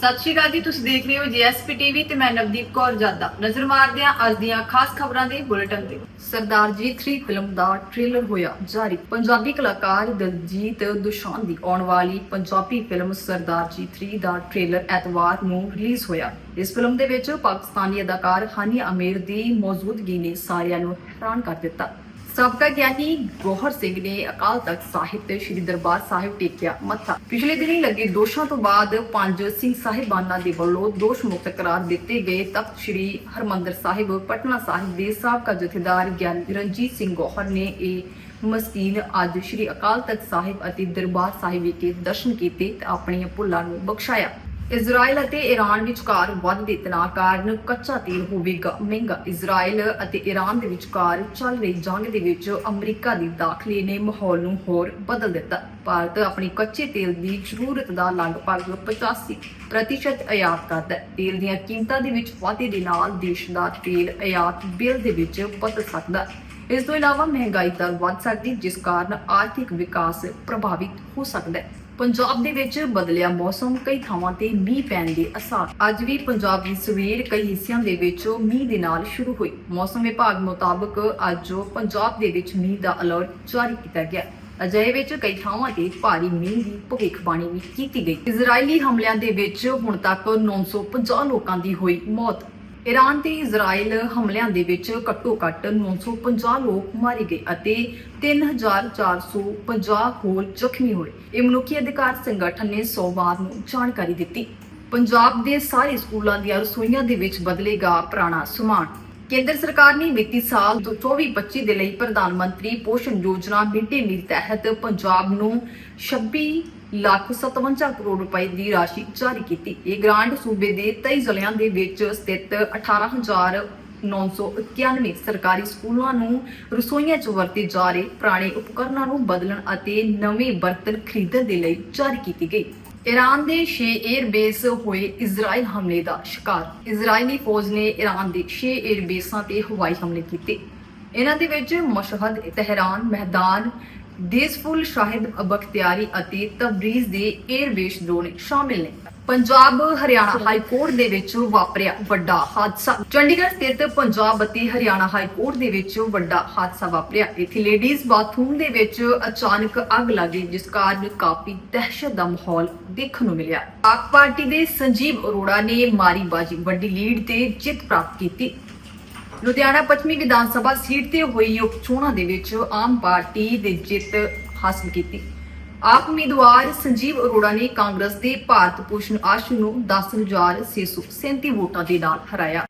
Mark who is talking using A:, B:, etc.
A: ਸਤਿ ਸ਼੍ਰੀ ਅਕਾਲ ਜੀ, ਤੁਸੀਂ ਦੇਖ ਰਹੇ ਹੋ ਜੀਐਸਪੀ ਟੀਵੀ ਤੇ ਮੈਂ ਨਵਦੀਪ ਕੌਰ ਜਾਦਾ। ਨਜ਼ਰ ਮਾਰਦੇ ਹਾਂ ਅੱਜ ਦੀਆਂ ਖਾਸ ਖਬਰਾਂ ਦੇ ਬੁਲੇਟਿਨ ਤੇ। ਸਰਦਾਰ ਜੀ 3 ਫਿਲਮ ਦਾ ਟ੍ਰੇਲਰ ਹੋਇਆ ਜਾਰੀ। ਪੰਜਾਬੀ ਕਲਾਕਾਰ ਦਲਜੀਤ ਦੁਸ਼ਾਨ ਦੀ ਆਉਣ ਵਾਲੀ ਪੰਜਾਬੀ ਫਿਲਮ ਸਰਦਾਰ ਜੀ 3 ਦਾ ਟ੍ਰੇਲਰ ਐਤਵਾਰ ਨੂੰ ਰਿਲੀਜ਼ ਹੋਇਆ। ਇਸ ਫਿਲਮ ਦੇ ਵਿੱਚ ਪਾਕਿਸਤਾਨੀ ਅਦਾਕਾਰ ਹਾਨੀ ਅਮੀਰ ਦੀ ਮੌਜੂਦਗੀ ਨੇ ਸਾਰਿਆਂ ਨੂੰ ਹੈਰਾਨ ਕਰ ਦਿੱਤਾ। ਸਾਬਕਾ ਗਿਆਨੀ ਗੋਹਰ ਸਿੰਘ ਨੇ ਅਕਾਲ ਤਖਤ ਸਾਹਿਬ ਤੇ ਸ੍ਰੀ ਦਰਬਾਰ ਸਾਹਿਬ ਟੇਕਿਆ ਮੱਥਾ। ਪਿਛਲੇ ਦਿਨੀ ਲੱਗੇ ਦੋਸ਼ਾਂ ਤੋਂ ਬਾਅਦ ਪੰਜ ਸਿੰਘ ਸਾਹਿਬਾਨਾਂ ਦੇ ਵੱਲੋਂ ਦੋਸ਼ ਮੁਕਤ ਕਰਾਰ ਦਿੱਤੇ ਗਏ ਤਖਤ ਸ੍ਰੀ ਹਰਮੰਦਰ ਸਾਹਿਬ, ਪਟਨਾ ਸਾਹਿਬ ਦੇ ਸਾਬਕਾ ਜਥੇਦਾਰ ਗਿਆਨੀ ਰਣਜੀਤ ਸਿੰਘ ਗੋਹਰ ਨੇ ਇਹ ਮਸਕੀਨ ਅੱਜ ਸ੍ਰੀ ਅਕਾਲ ਤਖਤ ਸਾਹਿਬ ਅਤੇ ਦਰਬਾਰ ਸਾਹਿਬ ਵਿਖੇ ਦਰਸ਼ਨ ਕੀਤੇ ਤੇ ਆਪਣੀਆਂ ਭੁੱਲਾਂ ਨੂੰ ਬਖਸ਼ਾਇਆ। ਇਜ਼ਰਾਈਲ ਅਤੇ ਈਰਾਨ ਵਿਚਕਾਰ ਵੱਧਦੇ ਤਣਾਅ ਕਾਰਨ ਕੱਚਾ ਤੇਲ ਹੋਵੇਗਾ, ਮਹਿੰਗਾ। ਇਜ਼ਰਾਈਲ ਅਤੇ ਈਰਾਨ ਦੇ ਵਿਚਕਾਰ ਚੱਲ ਰਹੀ ਜੰਗ ਦੇ ਵਿੱਚ ਅਮਰੀਕਾ ਦੀ ਦਾਖਲੇ ਨੇ ਮਾਹੌਲ ਨੂੰ ਹੋਰ ਬਦਲ ਦਿੱਤਾ। ਭਾਰਤ ਆਪਣੀ ਕੱਚੇ ਤੇਲ ਦੀ ਜ਼ਰੂਰਤ ਦਾ ਲਗਭਗ 85% ਆਯਾਤ ਕਰਦਾ ਹੈ। ਤੇਲ ਦੀਆਂ ਕੀਮਤਾਂ ਦੇ ਵਿੱਚ ਵਾਧੇ ਦੇ ਨਾਲ ਦੇਸ਼ ਦਾ ਤੇਲ ਆਯਾਤ ਬਿੱਲ ਦੇ ਵਿੱਚ ਬਦਲ ਸਕਦਾ ਹੈ। ਇਸ ਤੋਂ ਇਲਾਵਾ ਮਹਿੰਗਾਈ ਦਰ ਵੱਧ ਸਕਦੀ, ਜਿਸ ਕਾਰਨ ਆਰਥਿਕ ਵਿਕਾਸ ਪ੍ਰਭਾਵਿਤ ਹੋ ਸਕਦਾ ਹੈ। ਪੰਜਾਬ ਦੇ ਵਿੱਚ ਬਦਲਿਆ ਮੌਸਮ, ਕਈ ਥਾਵਾਂ ਤੇ ਮੀਂਹ ਪੈਣ ਦੇ ਅਸਾਰ। ਅੱਜ ਵੀ ਪੰਜਾਬ ਦੀ ਸਵੇਰ ਕਈ ਹਿੱਸਿਆਂ ਦੇ ਵਿੱਚ ਮੀਂਹ ਦੇ ਨਾਲ ਸ਼ੁਰੂ ਹੋਈ। ਮੌਸਮ ਵਿਭਾਗ ਮੁਤਾਬਕ ਅੱਜ ਪੰਜਾਬ ਦੇ ਵਿੱਚ ਮੀਂਹ ਦਾ ਅਲਰਟ ਜਾਰੀ ਕੀਤਾ ਗਿਆ। ਅਜਿਹੇ ਵਿੱਚ ਕਈ ਥਾਵਾਂ ਤੇ ਭਾਰੀ ਮੀਂਹ ਦੀ ਭਵਿੱਖਬਾਣੀ ਵੀ ਕੀਤੀ ਗਈ। ਇਜ਼ਰਾਈਲੀ ਹਮਲਿਆਂ ਦੇ ਵਿੱਚ ਹੁਣ ਤੱਕ 950 ਲੋਕਾਂ ਦੀ ਹੋਈ ਮੌਤ। ਈਰਾਨ ਤੇ ਇਜ਼ਰਾਈਲ ਹਮਲਿਆਂ ਦੇ ਵਿੱਚ ਘੱਟੋ-ਘੱਟ 950 ਲੋਕ ਮਾਰੇ ਗਏ ਅਤੇ 3450 ਹੋਰ ਜ਼ਖਮੀ ਹੋਏ। ਇਹ ਮਨੁੱਖੀ ਅਧਿਕਾਰ ਸੰਗਠਨ ਨੇ ਸੋਮਵਾਰ ਨੂੰ ਜਾਣਕਾਰੀ ਦਿੱਤੀ। ਪੰਜਾਬ ਦੇ ਸਾਰੇ ਸਕੂਲਾਂ ਦੀਆਂ ਰਸੋਈਆਂ ਦੇ ਵਿੱਚ ਬਦਲੇਗਾ ਪੁਰਾਣਾ ਸਮਾਨ। ਕੇਂਦਰ ਸਰਕਾਰ ਨੇ ਵਿੱਤੀ ਸਾਲ 24-25 ਦੇ ਲਈ ਪ੍ਰਧਾਨ ਮੰਤਰੀ ਪੋਸ਼ਣ ਯੋਜਨਾ ਮਿਡ ਡੇ ਮੀਲ ਤਹਿਤ ਪੰਜਾਬ ਨੂੰ 26 ਲੱਖ 57 ਕਰੋੜ ਰੁਪਏ ਦੀ ਰਾਸ਼ੀ ਜਾਰੀ ਕੀਤੀ। ਇਹ ਗ੍ਰਾਂਟ ਸੂਬੇ ਦੇ 23 ਜ਼ਿਲ੍ਹਿਆਂ ਦੇ ਵਿੱਚ ਸਥਿਤ 18991 ਸਰਕਾਰੀ ਸਕੂਲਾਂ ਨੂੰ ਰਸੋਈਆਂ 'ਚ ਵਰਤੇ ਜਾ ਰਹੇ ਪੁਰਾਣੇ ਉਪਕਰਨਾਂ ਨੂੰ ਬਦਲਣ ਅਤੇ ਨਵੇਂ ਬਰਤਨ ਖਰੀਦਣ ਦੇ ਲਈ ਜਾਰੀ ਕੀਤੀ ਗਈ। ਈਰਾਨ ਦੇ 6 에ਅਰਬੇਸ ਹੋਏ ਇਜ਼ਰਾਈਲ ਹਮਲੇ ਦਾ ਸ਼ਿਕਾਰ। ਇਜ਼ਰਾਈਲੀ ਫੌਜ ਨੇ ਈਰਾਨ ਦੇ 6 에ਅਰਬੇਸਾਂ ਤੇ ਹਵਾਈ ਹਮਲੇ ਕੀਤੇ। ਇਹਨਾਂ ਦੇ ਵਿੱਚ ਮਸ਼ਹਦ ਤਹਿਰਾਨ ਮਹਿਦਾਨ ਦੇਸਫੁਲ ਸ਼ਾਹਿਦ ਬਖਤਿਆਰੀ ਅਤੇ ਤਬਰੀਜ਼ ਦੇ 에ਅਰਬੇਸ ਡਰੋਨ ਸ਼ਾਮਿਲ ਨੇ। ਪੰਜਾਬ, ਹਰਿਆਣਾ ਹਾਈ ਕੋਰਟ ਦੇ ਵਿੱਚ ਵਾਪਰਿਆ ਵੱਡਾ ਹਾਦਸਾ। ਚੰਡੀਗੜ੍ਹ ਸਥਿਤ ਪੰਜਾਬ ਅਤੇ ਹਰਿਆਣਾ ਹਾਈ ਕੋਰਟ ਦੇ ਵਿੱਚ ਵੱਡਾ ਹਾਦਸਾ ਵਾਪਰਿਆ। ਇੱਥੇ ਲੇਡੀਜ਼ ਬਾਥਰੂਮ ਦੇ ਵਿੱਚ ਅਚਾਨਕ ਅੱਗ ਲੱਗ ਗਈ, ਜਿਸ ਕਾਰਨ ਕਾਫੀ ਦਹਿਸ਼ਤ ਦਾ ਮਾਹੌਲ ਦੇਖਣ ਨੂੰ ਮਿਲਿਆ। ਆਪ ਪਾਰਟੀ ਦੇ ਸੰਜੀਵ ਅਰੋੜਾ ਨੇ ਮਾਰੀ ਬਾਜੀ ਵੱਡੀ ਲੀਡ ਤੇ ਜਿੱਤ ਪ੍ਰਾਪਤ ਕੀਤੀ। ਲੁਧਿਆਣਾ ਪੱਛਮੀ ਵਿਧਾਨ ਸਭਾ ਸੀਟ ਤੇ ਹੋਈ ਉਪ ਚੋਣਾਂ ਦੇ ਵਿੱਚ ਆਮ ਪਾਰਟੀ ਦੇ ਜਿੱਤ ਹਾਸਲ ਕੀਤੀ। ਆਪ ਉਮੀਦਵਾਰ ਸੰਜੀਵ ਅਰੋੜਾ ਨੇ ਕਾਂਗਰਸ ਦੇ ਭਾਰਤ ਭੂਸ਼ਣ ਆਸ਼ੂ ਨੂੰ 10637 ਵੋਟਾਂ ਦੇ ਨਾਲ ਹਰਾਇਆ।